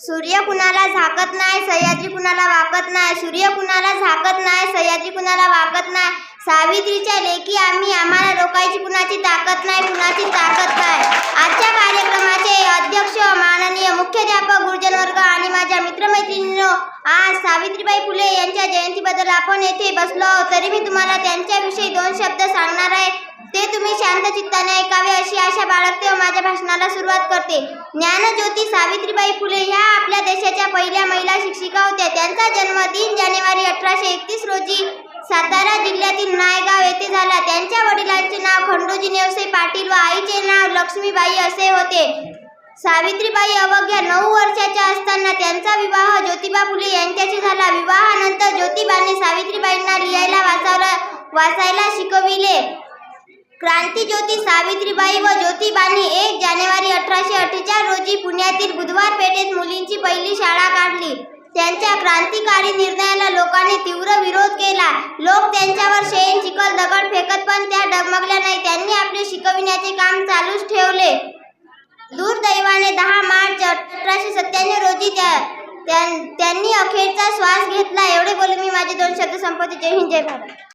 सूर्य कुणाला झाकत नाही सह्याद्री कुणाला वाकत नाही सूर्य कुणाला झाकत नाही सह्याद्री कुणाला वाकत नाही. सावित्रीच्या लेखी आम्ही आम्हाला रोखायची कुणाची ताकद नाही कुणाची ताकद नाही. आजच्या कार्यक्रमाचे अध्यक्ष माननीय मुख्याध्यापक गुरुजन वर्ग आणि माझ्या मित्रमैत्रिणींनो आज सावित्रीबाई फुले यांच्या जयंतीबद्दल आपण येथे बसलो तरी मी तुम्हाला त्यांच्याविषयी दोन शब्द सांगणार आहे. ते तुम्ही शांत चित्ताने ऐकावे अशी आशा बाळगते व माझ्या भाषणाला सुरुवात करते. ज्ञानज्योती सावित्रीबाई फुले ह्या आपल्या देशाच्या पहिल्या महिला शिक्षिका होत्या. त्यांचा जन्म तीन जानेवारी अठराशे एकतीस रोजी सातारा जिल्ह्यातील नायगाव येथे झाला. त्यांच्या वडिलांचे नाव खंडोजी नेवसे पाटील व आईचे नाव लक्ष्मीबाई असे होते. सावित्रीबाई अवघ्या नऊ वर्षाच्या असताना त्यांचा विवाह ज्योतिबा फुले यांच्याशी झाला. विवाहानंतर ज्योतिबाने सावित्रीबाईंना लिहायला वाचायला वाचायला शिकविले. क्रांतीज्योती सावित्रीबाई व ज्योतिबांनी एक जानेवारी अठराशे अठ्ठेचाळ रोजी पुण्यातील बुधवार पेठेत मुलींची पहिली शाळा काढली. त्यांच्या क्रांतिकारी निर्णयाला लोकांनी तीव्र विरोध केला. लोक त्यांच्यावर शेण चिखल दगड फेकत पण त्या डगमगल्या नाही. त्यांनी आपले शिकविण्याचे काम चालूच ठेवले. दुर्दैवाने दहा मार्च अठराशे सत्त्याण्णव रोजी त्या त्यां- त्यांनी अखेरचा श्वास घेतला. एवढे बोलून मी माझे दोन शब्द संपवते. जय हिंद जय भारत.